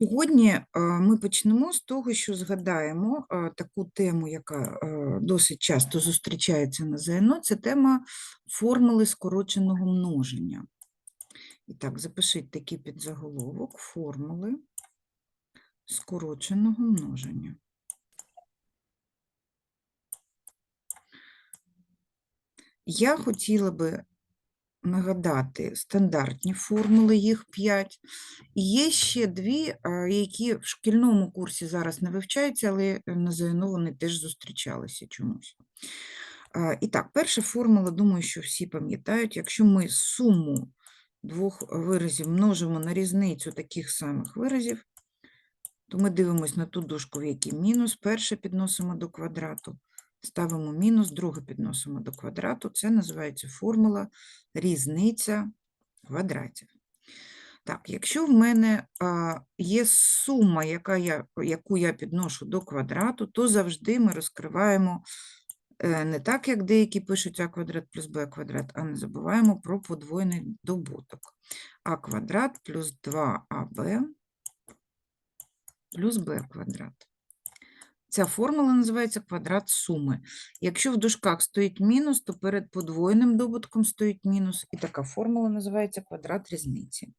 Сьогодні е, ми почнемо з того, що згадаємо е, таку тему, яка е, досить часто зустрічається на ЗНО, це тема формули скороченого множення. І так, запишіть такий підзаголовок формули скороченого множення. Я хотіла би нагадати стандартні формули, їх 5. І є ще дві, які в шкільному курсі зараз не вивчаються, але на ЗНО вони теж зустрічалися чомусь. І так, перша формула, думаю, що всі пам'ятають, якщо ми суму двох виразів множимо на різницю таких самих виразів, то ми дивимося на ту дужку, в якій мінус, перше підносимо до квадрату, ставимо мінус, друге підносимо до квадрату. Це називається формула різниця квадратів. Так, якщо в мене є сума, яка я, яку я підношу до квадрату, то завжди ми розкриваємо е, не так, як деякі пишуть а квадрат плюс б квадрат, а не забуваємо про подвойний добуток. а квадрат плюс 2аб плюс b квадрат. Ця формула називається квадрат суми. Якщо в дужках стоїть мінус, то перед подвоєним добутком стоїть мінус, і така формула називається квадрат різниці.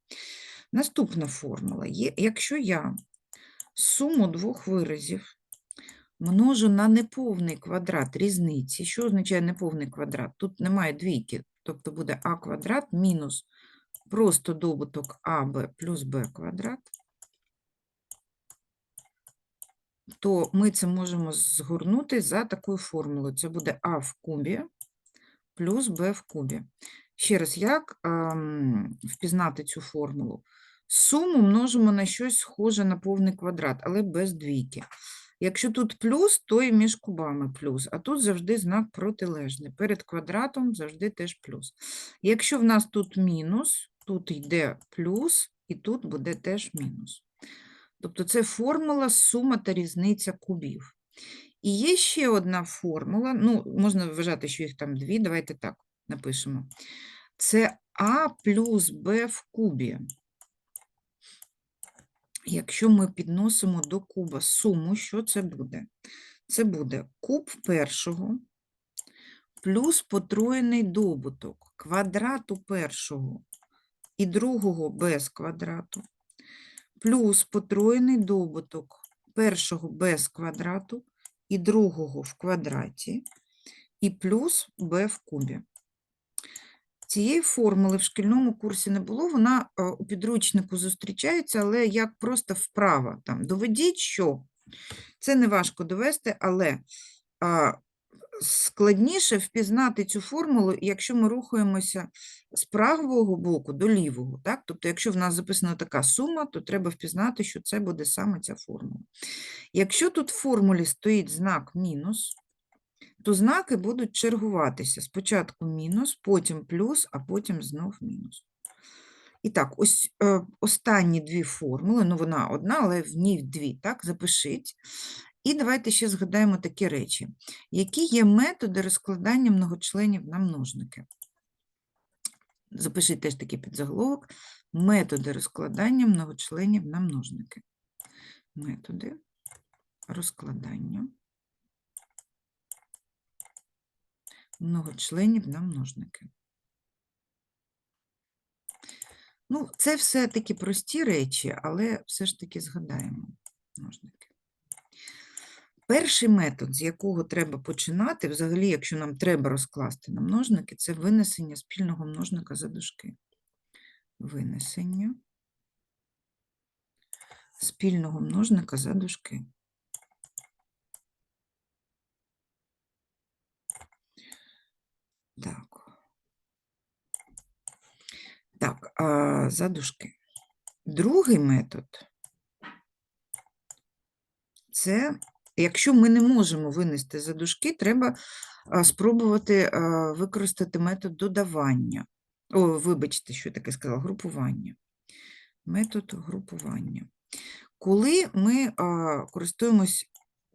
Наступна формула є, якщо я суму двох виразів множу на неповний квадрат різниці, що означає неповний квадрат? Тут немає двійки, тобто буде а квадрат мінус просто добуток аб плюс б квадрат, то ми це можемо згорнути за такою формулою. Це буде а в кубі плюс b в кубі. Ще раз, як ем, впізнати цю формулу? Суму множимо на щось схоже на повний квадрат, але без двійки. Якщо тут плюс, то і між кубами плюс, а тут завжди знак протилежний. Перед квадратом завжди теж плюс. Якщо в нас тут мінус, тут йде плюс, і тут буде теж мінус. Тобто це формула сума та різниця кубів. І є ще одна формула, ну, можна вважати, що їх там дві, давайте так напишемо. Це А плюс Б в кубі. Якщо ми підносимо до куба суму, що це буде? Це буде куб першого плюс потроєний добуток квадрату першого і другого без квадрату, плюс потроєний добуток першого без квадрату і другого в квадраті, і плюс b в кубі. Цієї формули в шкільному курсі не було, вона е, у підручнику зустрічається, але як просто вправа. Там, доведіть, що це не важко довести, але а, складніше впізнати цю формулу, якщо ми рухаємося з правого боку до лівого. Так? Тобто, якщо в нас записана така сума, то треба впізнати, що це буде саме ця формула. Якщо тут в формулі стоїть знак мінус, то знаки будуть чергуватися. Спочатку мінус, потім плюс, а потім знов мінус. І так, ось е, останні дві формули, ну вона одна, але в ній дві, так, запишіть. І давайте ще згадаємо такі речі. Які є методи розкладання многочленів на множники? Запишіть теж такий підзаголовок. Методи розкладання многочленів на множники. Методи розкладання многочленів на множники. Ну, це все таки прості речі, але все ж таки згадаємо множники. Перший метод, з якого треба починати, взагалі, якщо нам треба розкласти на множники, це винесення спільного множника за дужки. Винесення спільного множника за дужки. Так. Так, а за дужки. Другий метод це, якщо ми не можемо винести за дужки, треба спробувати використати метод додавання. О, вибачте, що я таке сказала, групування. Метод групування. Коли ми користуємось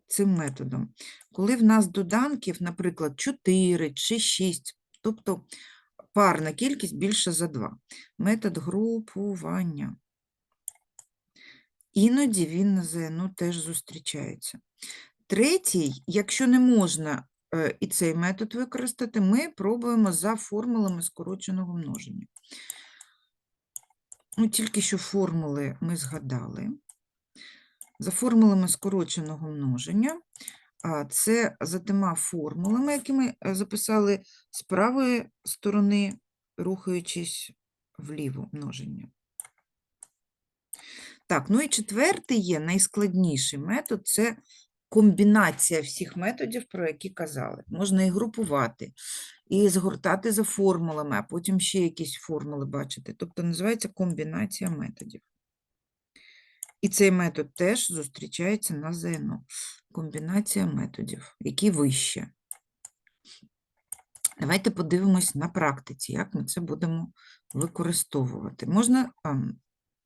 цим методом, коли в нас доданків, наприклад, 4 чи 6, тобто парна кількість більше за 2. Метод групування. Іноді він на ЗНО теж зустрічається. Третій, якщо не можна е, і цей метод використати, ми пробуємо за формулами скороченого множення. Ну, тільки що формули ми згадали. За формулами скороченого множення, це за тима формулами, які ми е, записали з правої сторони, рухаючись вліво множення. Так, ну і четвертий є найскладніший метод це комбінація всіх методів, про які казали. Можна і групувати, і згортати за формулами, а потім ще якісь формули бачити. Тобто називається комбінація методів. І цей метод теж зустрічається на ЗНО. Комбінація методів, які вище. Давайте подивимось на практиці, як ми це будемо використовувати. Можна а,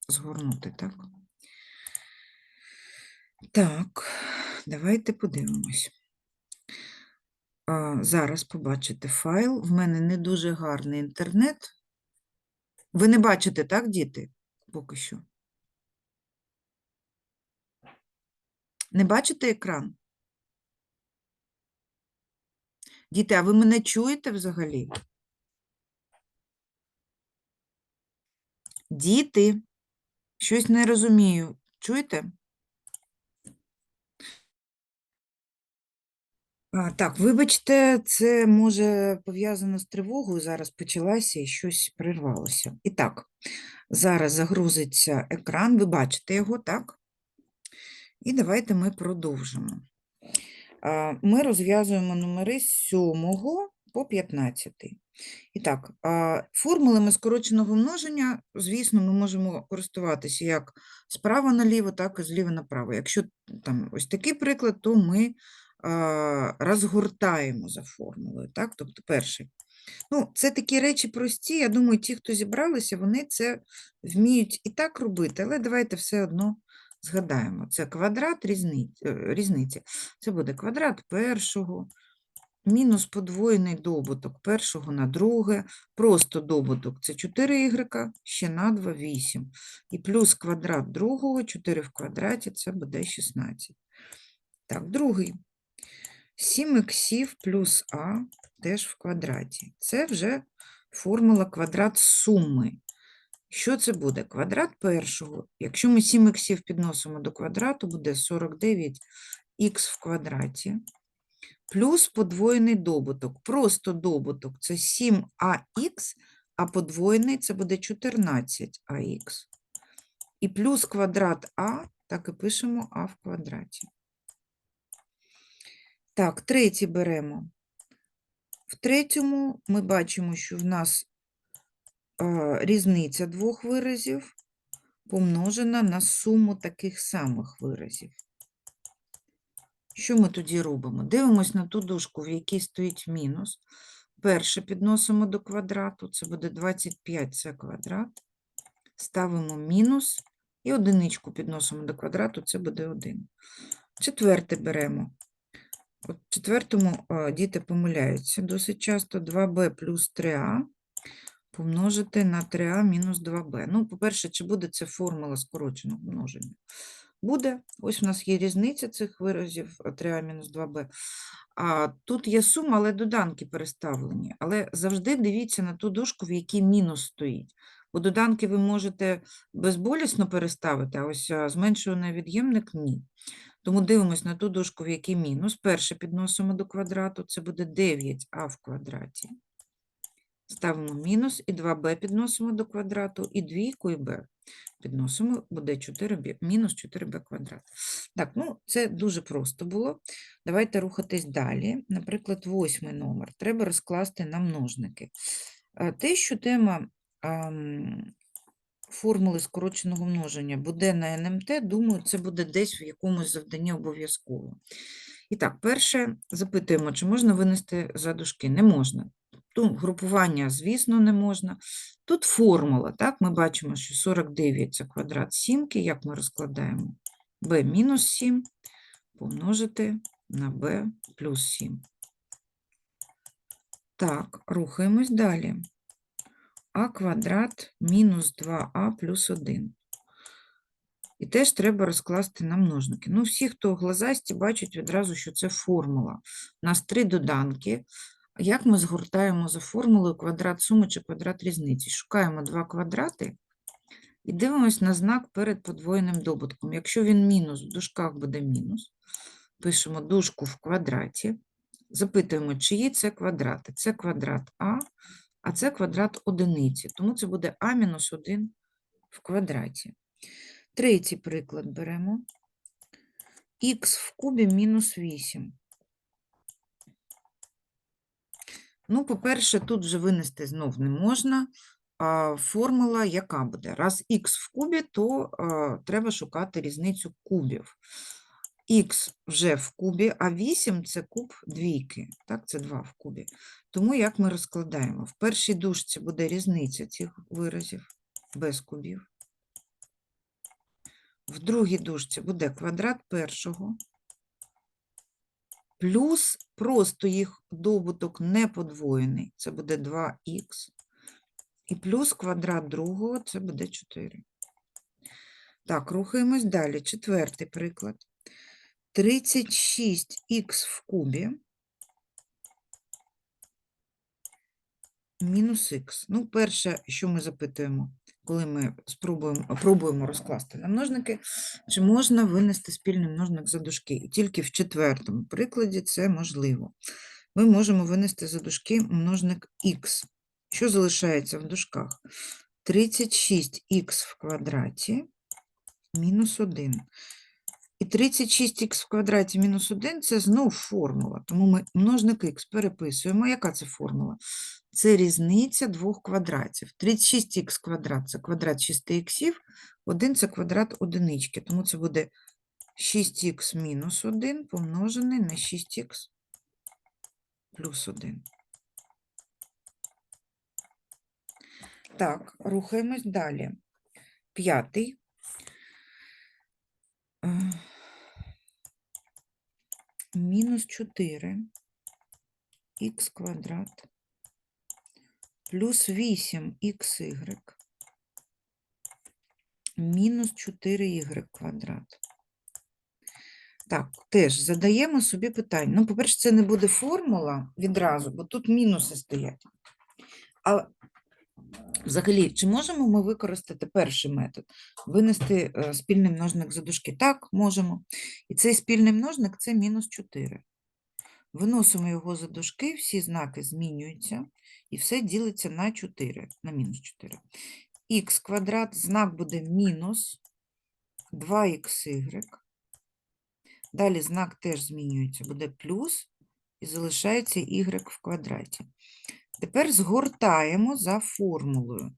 згорнути, так? Так, давайте подивимось. Зараз побачите файл. В мене не дуже гарний інтернет. Ви не бачите, так, діти? Поки що. Не бачите екран? Діти, а ви мене чуєте взагалі? Діти, щось не розумію. Чуєте? Так, вибачте, це може пов'язано з тривогою. Зараз почалася і щось прервалося. І так, зараз загрузиться екран, ви бачите його, так? І давайте ми продовжимо. Ми розв'язуємо номери з 7 по 15. І так, формулами скороченого множення, звісно, ми можемо користуватися як справа наліво, так і зліва направо. Якщо там ось такий приклад, то ми розгортаємо за формулою. Так? Тобто, перший. Ну, це такі речі прості. Я думаю, ті, хто зібралися, вони це вміють і так робити, але давайте все одно згадаємо. Це квадрат різниці. різниці. Це буде квадрат першого, мінус подвоєний добуток першого на друге, просто добуток це 4y, ще на 2 – 8. І плюс квадрат другого, 4 в квадраті, це буде 16. Так, другий. 7 іксів плюс а теж в квадраті. Це вже формула квадрат суми. Що це буде? Квадрат першого. Якщо ми 7 іксів підносимо до квадрату, буде 49х в квадраті плюс подвоєний добуток. Просто добуток це 7ах, а подвоєний це буде 14ах. І плюс квадрат а, так і пишемо а в квадраті. Так, третій беремо. В третьому ми бачимо, що в нас е, різниця двох виразів помножена на суму таких самих виразів. Що ми тоді робимо? Дивимось на ту дужку, в якій стоїть мінус. Перше підносимо до квадрату, це буде 25 це квадрат. Ставимо мінус і одиничку підносимо до квадрату, це буде 1. Четверте беремо. В четвертому діти помиляються. Досить часто 2b плюс 3а помножити на 3а мінус 2b. Ну, по-перше, чи буде це формула скороченого множення? Буде. Ось у нас є різниця цих виразів 3а мінус 2b. А тут є сума, але доданки переставлені. Але завжди дивіться на ту дужку, в якій мінус стоїть. Бо доданки ви можете безболісно переставити, а ось зменшуваний від'ємник ні. Тому дивимось на ту дужку, в якій мінус. Перше підносимо до квадрату, це буде 9а в квадраті. Ставимо мінус і 2b підносимо до квадрату, і двійку і b підносимо, буде 4b, мінус 4b квадрат. Так, ну це дуже просто було. Давайте рухатись далі. Наприклад, восьмий номер. Треба розкласти на множники. Е, Те, що тема ам, формули скороченого множення буде на НМТ, думаю, це буде десь в якомусь завданні обов'язково. І так, перше запитуємо, чи можна винести за дужки? Не можна. Тут групування, звісно, не можна. Тут формула, так, ми бачимо, що 49 це квадрат сімки, як ми розкладаємо? b мінус 7 помножити на b плюс 7. Так, рухаємось далі. А квадрат мінус 2а плюс 1. І теж треба розкласти на множники. Ну, всі, хто глазасті, бачать відразу, що це формула. У нас три доданки. Як ми згортаємо за формулою квадрат суми чи квадрат різниці? Шукаємо два квадрати і дивимось на знак перед подвоєним добутком. Якщо він мінус, в дужках буде мінус. Пишемо дужку в квадраті. Запитуємо, чиї це квадрати. Це квадрат А, а це квадрат одиниці. Тому це буде А мінус 1 в квадраті. Третій приклад беремо. Х в кубі мінус 8. Ну, по-перше, тут вже винести знов не можна. Формула яка буде? Раз х в кубі, то а, треба шукати різницю кубів. Х вже в кубі, а 8 – це куб двійки. Так, це 2 в кубі. Тому як ми розкладаємо? В першій дужці буде різниця цих виразів без кубів. В другій дужці буде квадрат першого плюс просто їх добуток не подвоєний, це буде 2х, і плюс квадрат другого, це буде 4. Так, рухаємось далі. Четвертий приклад. 36х в кубі мінус х. Ну, перше, що ми запитуємо, коли ми спробуємо, пробуємо розкласти на множники, чи можна винести спільний множник за дужки? І тільки в четвертому прикладі це можливо. Ми можемо винести за дужки множник х. Що залишається в дужках? 36х в квадраті мінус 1. І 36х в квадраті мінус 1 – це знов формула. Тому ми множник х переписуємо. Яка це формула? Це різниця двох квадратів. 36х квадрат – це квадрат 6х, 1 – це квадрат одинички. Тому це буде 6х мінус 1 помножений на 6х плюс 1. Так, рухаємось далі. П'ятий. Мінус 4 х квадрат плюс 8 xy мінус 4y квадрат. Так, теж задаємо собі питання. Ну, по-перше, це не буде формула відразу, бо тут мінуси стоять. А взагалі, чи можемо ми використати перший метод? Винести е, спільний множник за дужки? Так, можемо. І цей спільний множник – це мінус 4. Виносимо його за дужки, всі знаки змінюються, і все ділиться на 4, на мінус 4. Х квадрат, знак буде мінус 2xy. Далі знак теж змінюється, буде плюс, і залишається y в квадраті. Тепер згортаємо за формулою.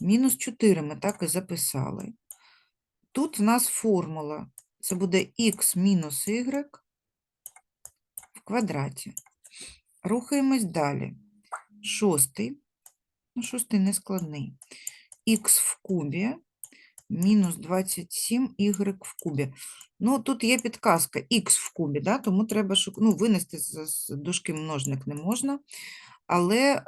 Мінус 4 ми так і записали. Тут в нас формула. Це буде х мінус y в квадраті. Рухаємось далі. Шостий. Ну, шостий не складний. х в кубі мінус 27y в кубі. Ну, тут є підказка х в кубі, да? тому треба ну, винести з дужки множник не можна. Але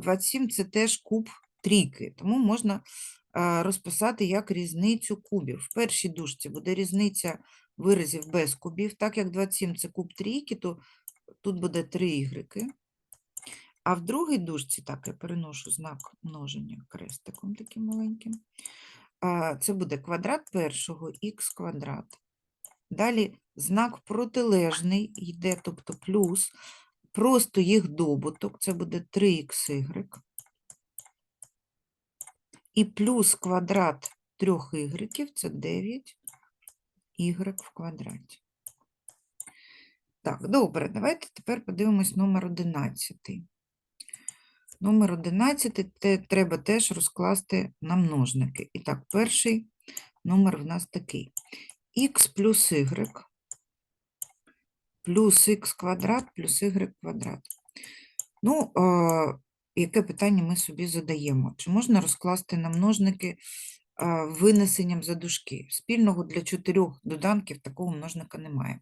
27 – це теж куб трійки, тому можна розписати як різницю кубів. В першій дужці буде різниця виразів без кубів. Так як 27 – це куб трійки, то тут буде 3 ігреки. А в другій дужці, так, я переношу знак множення крестиком таким маленьким. Це буде квадрат першого х квадрат. Далі знак протилежний йде, тобто плюс, просто їх добуток, це буде 3xy. І плюс квадрат трьох ігреків, це 9 y в квадраті. Так, добре, давайте тепер подивимось номер 11. Номер 11 те, треба теж розкласти на множники. І так, перший номер в нас такий. х плюс y плюс х квадрат плюс y квадрат. Ну, яке питання ми собі задаємо? Чи можна розкласти на множники винесенням за дужки? Спільного для чотирьох доданків такого множника немає.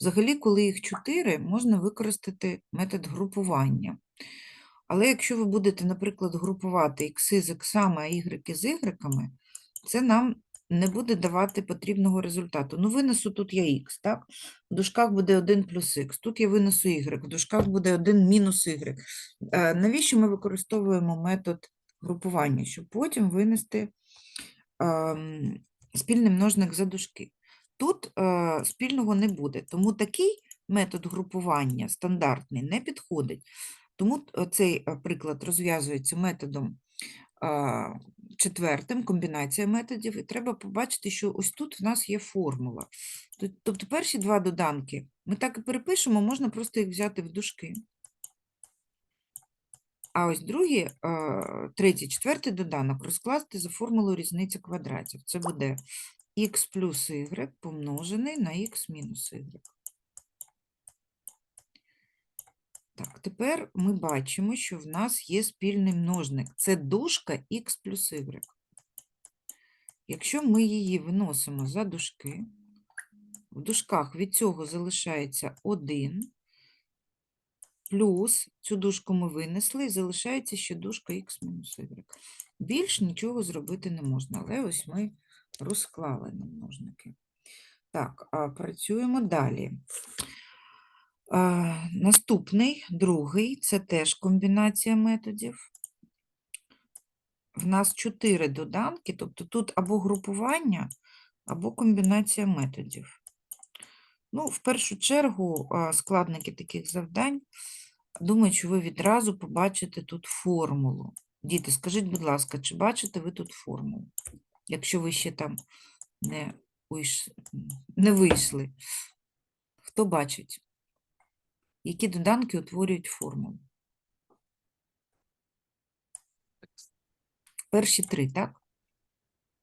Взагалі, коли їх чотири, можна використати метод групування. Але якщо ви будете, наприклад, групувати ікси з іксами, а ігреки з ігреками, це нам не буде давати потрібного результату. Ну, винесу тут я х, так? В дужках буде 1 плюс х, тут я винесу y, в дужках буде 1 мінус y. Е, Навіщо ми використовуємо метод групування? Щоб потім винести ем, спільний множник за дужки. Тут е, спільного не буде, тому такий метод групування стандартний не підходить. Тому е, цей приклад розв'язується методом четвертим, комбінація методів, і треба побачити, що ось тут в нас є формула. Тобто перші два доданки ми так і перепишемо, можна просто їх взяти в дужки. А ось другий, третій, четвертий доданок розкласти за формулою різниці квадратів. Це буде х плюс y помножений на х мінус y. Так, тепер ми бачимо, що в нас є спільний множник. Це дужка х плюс y. Якщо ми її виносимо за дужки, в дужках від цього залишається 1, плюс цю дужку ми винесли, і залишається ще дужка х мінус y. Більш нічого зробити не можна, але ось ми розклали на множники. Так, а працюємо далі. Наступний, другий, це теж комбінація методів. В нас чотири доданки, тобто тут або групування, або комбінація методів. Ну, в першу чергу, складники таких завдань, думаю, що ви відразу побачите тут формулу. Діти, скажіть, будь ласка, чи бачите ви тут формулу? Якщо ви ще там не, не вийшли. Хто бачить? Які доданки утворюють формулу? Перші три, так?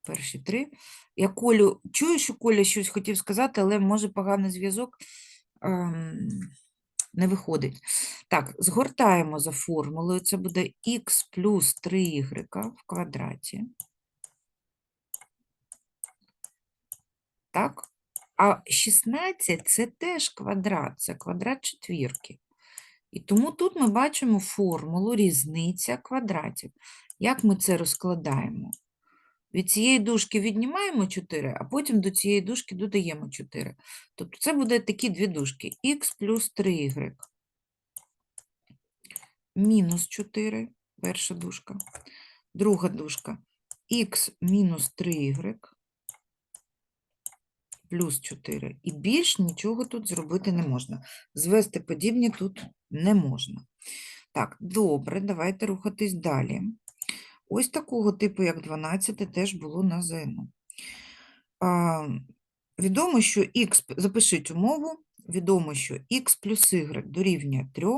Перші три. Я Колю чую, що Коля щось хотів сказати, але може поганий зв'язок ем, не виходить. Так, згортаємо за формулою. Це буде х плюс 3y в квадраті. Так? А 16 це теж квадрат, це квадрат четвірки. І тому тут ми бачимо формулу різниця квадратів. Як ми це розкладаємо? Від цієї дужки віднімаємо 4, а потім до цієї дужки додаємо 4. Тобто це буде такі дві дужки. х плюс 3y. Мінус 4, перша дужка. Друга дужка. х мінус 3y плюс 4. І більш нічого тут зробити не можна. Звести подібні тут не можна. Так, добре, давайте рухатись далі. Ось такого типу, як 12, теж було на ЗНО. А, відомо, що х, запишіть умову, відомо, що х плюс y дорівнює 3,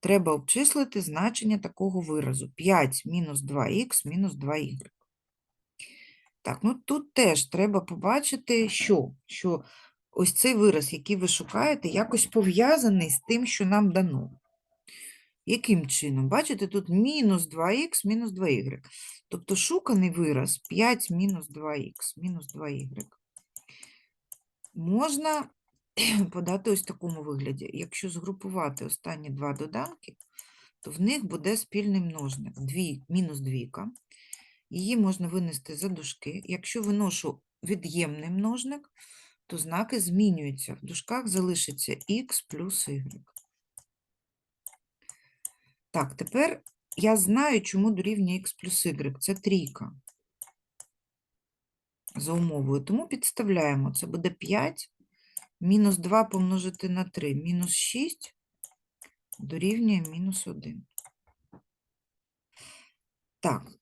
треба обчислити значення такого виразу 5 мінус 2х мінус 2y. Так, ну тут теж треба побачити, що, що ось цей вираз, який ви шукаєте, якось пов'язаний з тим, що нам дано. Яким чином? Бачите, тут мінус 2х, мінус 2y. Тобто шуканий вираз 5 мінус 2х, мінус 2y можна подати ось в такому вигляді. Якщо згрупувати останні два доданки, то в них буде спільний множник. Мінус двійка. Її можна винести за дужки. Якщо виношу від'ємний множник, то знаки змінюються. В дужках залишиться х плюс y. Так, тепер я знаю, чому дорівнює х плюс y. Це трійка за умовою. Тому підставляємо. Це буде 5 мінус 2 помножити на 3, мінус 6 дорівнює мінус 1. Так,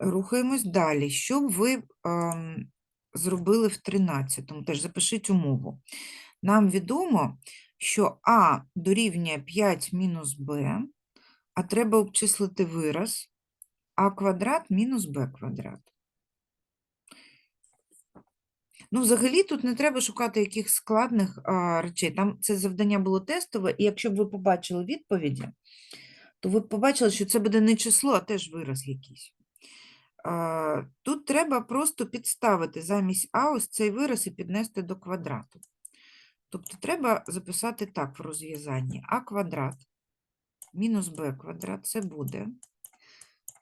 рухаємось далі. Що б ви ем, зробили в 13-му? Теж запишіть умову. Нам відомо, що А дорівнює 5 мінус Б, а треба обчислити вираз А квадрат мінус Б квадрат. Ну, взагалі тут не треба шукати якихось складних а, речей. Там це завдання було тестове, і якщо б ви побачили відповіді, то ви б побачили, що це буде не число, а теж вираз якийсь. Тут треба просто підставити замість А ось цей вираз і піднести до квадрату. Тобто треба записати так в розв'язанні. А квадрат мінус Б квадрат це буде.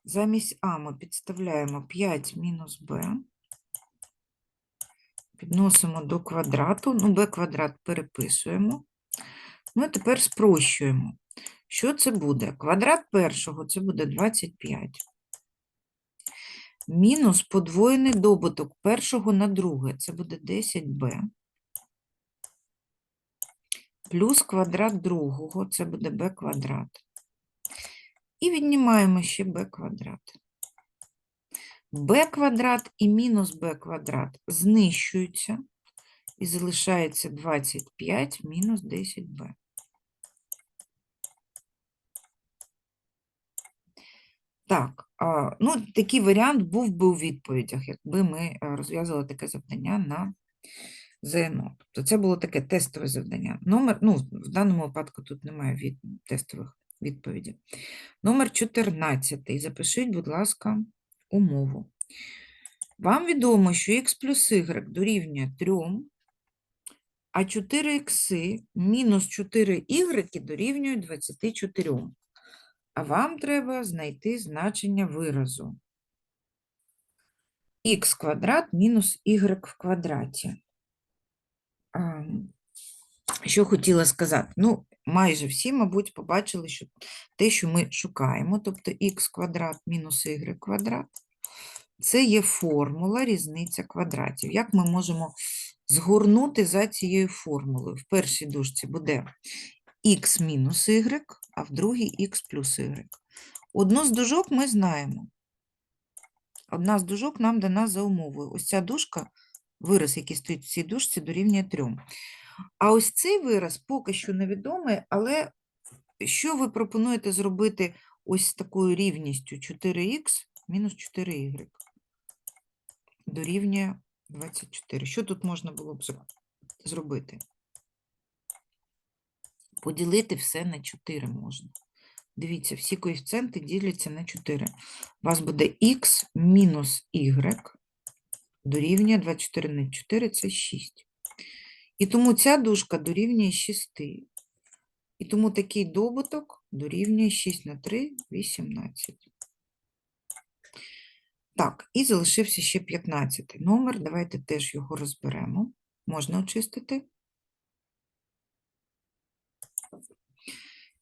Замість А ми підставляємо 5 мінус Б Підносимо до квадрату. Ну, b квадрат переписуємо. Ну, і тепер спрощуємо. Що це буде? Квадрат першого це буде 25. Мінус подвоєний добуток першого на друге це буде 10b. Плюс квадрат другого це буде b квадрат. І віднімаємо ще b квадрат. b квадрат і мінус b квадрат знищуються. І залишається 25 мінус 10b. Так, ну, такий варіант був би у відповідях, якби ми е, розв'язували таке завдання на ЗНО. Тобто це було таке тестове завдання. Номер, ну, в даному випадку тут немає від, тестових відповідей. Номер 14. Запишіть, будь ласка, умову. Вам відомо, що х плюс y дорівнює 3, а 4х мінус 4y дорівнюють 24. А вам треба знайти значення виразу. х квадрат мінус y в квадраті. Що хотіла сказати? Ну, майже всі, мабуть, побачили, що те, що ми шукаємо, тобто х квадрат мінус y квадрат, це є формула різниця квадратів. Як ми можемо згорнути за цією формулою? В першій дужці буде х мінус y, а в другій х плюс y. Одну з дужок ми знаємо. Одна з дужок нам дана за умовою. Ось ця дужка, вираз, який стоїть в цій дужці, дорівнює 3. А ось цей вираз поки що невідомий, але що ви пропонуєте зробити ось з такою рівністю 4х мінус 4y дорівнює 24. Що тут можна було б зробити? Поділити все на 4 можна. Дивіться, всі коефіцієнти діляться на 4. У вас буде х мінус y дорівнює 24 на 4 – це 6. І тому ця дужка дорівнює 6. І тому такий добуток дорівнює 6 на 3 – 18. Так, і залишився ще 15 номер. Давайте теж його розберемо. Можна очистити.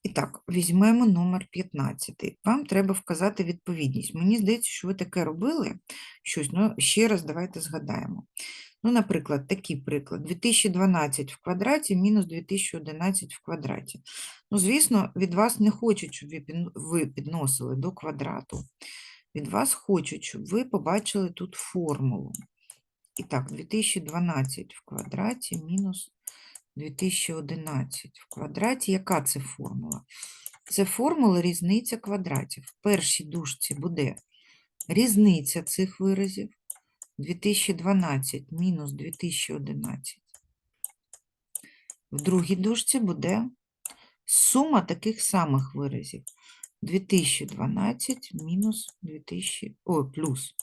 І так, візьмемо номер 15. Вам треба вказати відповідність. Мені здається, що ви таке робили щось, ну ще раз давайте згадаємо. Ну, наприклад, такий приклад. 2012 в квадраті мінус 2011 в квадраті. Ну, звісно, від вас не хочуть, щоб ви підносили до квадрату. Від вас хочуть, щоб ви побачили тут формулу. І так, 2012 в квадраті мінус 2011 в квадраті. Яка це формула? Це формула різниця квадратів. В першій дужці буде різниця цих виразів. 2012 мінус 2011. В другій дужці буде сума таких самих виразів. 2012 мінус 2000, о, плюс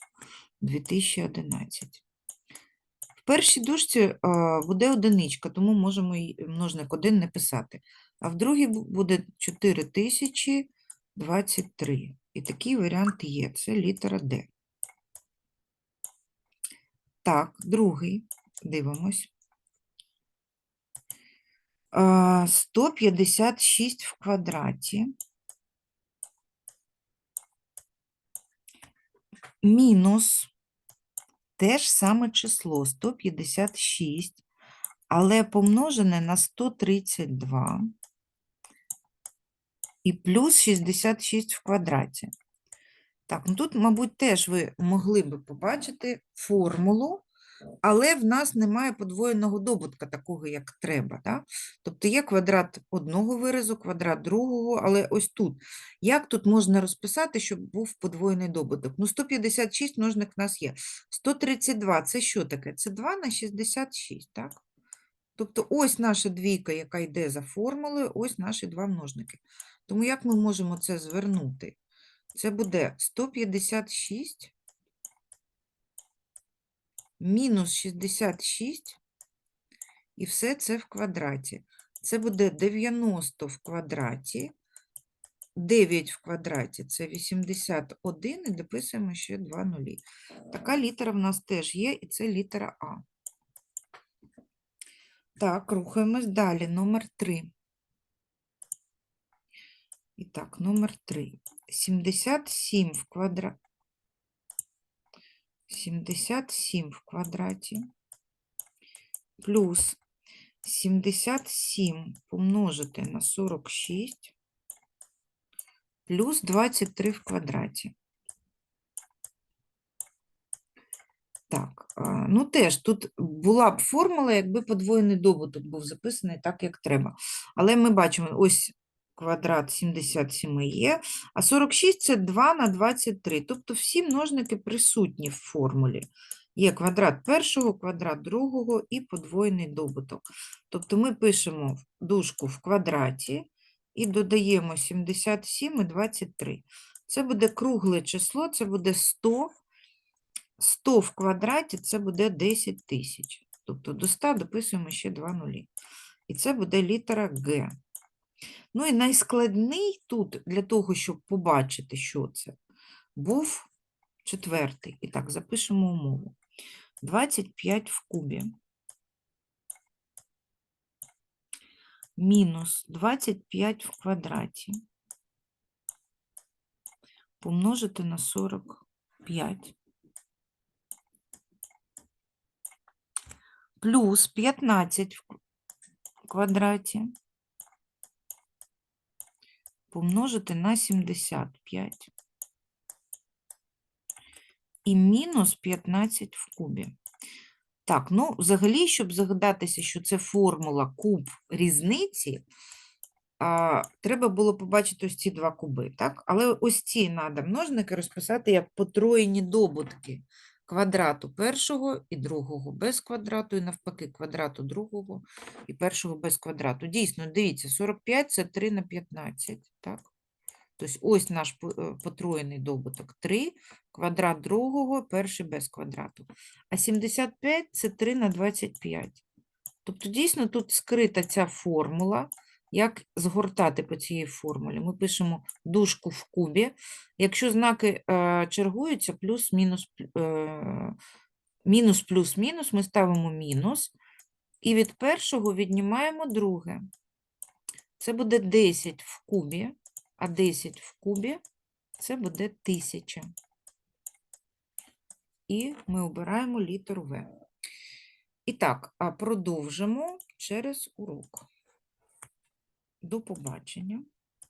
2011. В першій дужці е, буде одиничка, тому можемо множник 1 не писати. А в другій буде 4023. І такий варіант є. Це літера Д. Так, другий. Дивимось. Е, 156 в квадраті. Мінус те ж саме число 156, але помножене на 132 і плюс 66 в квадраті. Так, ну тут, мабуть, теж ви могли би побачити формулу, але в нас немає подвоєного добутка такого, як треба. Да? Тобто є квадрат одного виразу, квадрат другого, але ось тут. Як тут можна розписати, щоб був подвоєний добуток? Ну, 156 множник в нас є. 132 – це що таке? Це 2 на 66, так? Тобто ось наша двійка, яка йде за формулою, ось наші два множники. Тому як ми можемо це звернути? Це буде 156 мінус 66, і все це в квадраті. Це буде 90 в квадраті, 9 в квадраті – це 81, і дописуємо ще два нулі. Така літера в нас теж є, і це літера А. Так, рухаємось далі. Номер 3. І так, номер 3. 77 в квадраті. 77 в квадраті плюс 77 помножити на 46 плюс 23 в квадраті. Так, ну теж тут була б формула, якби подвоєний добуток був записаний так, як треба. Але ми бачимо, ось квадрат 77 є, а 46 – це 2 на 23. Тобто всі множники присутні в формулі. Є квадрат першого, квадрат другого і подвоєний добуток. Тобто ми пишемо дужку в квадраті і додаємо 77 і 23. Це буде кругле число, це буде 100. 100 в квадраті це буде 10 тисяч. Тобто до 100 дописуємо ще два нулі. І це буде літера Г. Ну і найскладний тут, для того, щоб побачити, що це, був четвертий. І так, запишемо умову. 25 в кубі. Мінус 25 в квадраті. Помножити на 45. плюс 15 в квадраті помножити на 75 і мінус 15 в кубі. Так, ну, взагалі, щоб загадатися, що це формула куб різниці, а, треба було побачити ось ці два куби, так? Але ось ці треба множники розписати як потроєні добутки квадрату першого і другого без квадрату, і навпаки, квадрату другого і першого без квадрату. Дійсно, дивіться, 45 – це 3 на 15, так? Тобто ось наш е, потроєний добуток 3, квадрат другого, перший без квадрату. А 75 – це 3 на 25. Тобто, дійсно, тут скрита ця формула. Як згортати по цій формулі? Ми пишемо дужку в кубі. Якщо знаки е, чергуються, плюс-мінус, е, мінус, плюс, мінус, ми ставимо мінус. І від першого віднімаємо друге. Це буде 10 в кубі, а 10 в кубі це буде 1000. І ми обираємо літеру В. І так, продовжимо через урок. До побачення.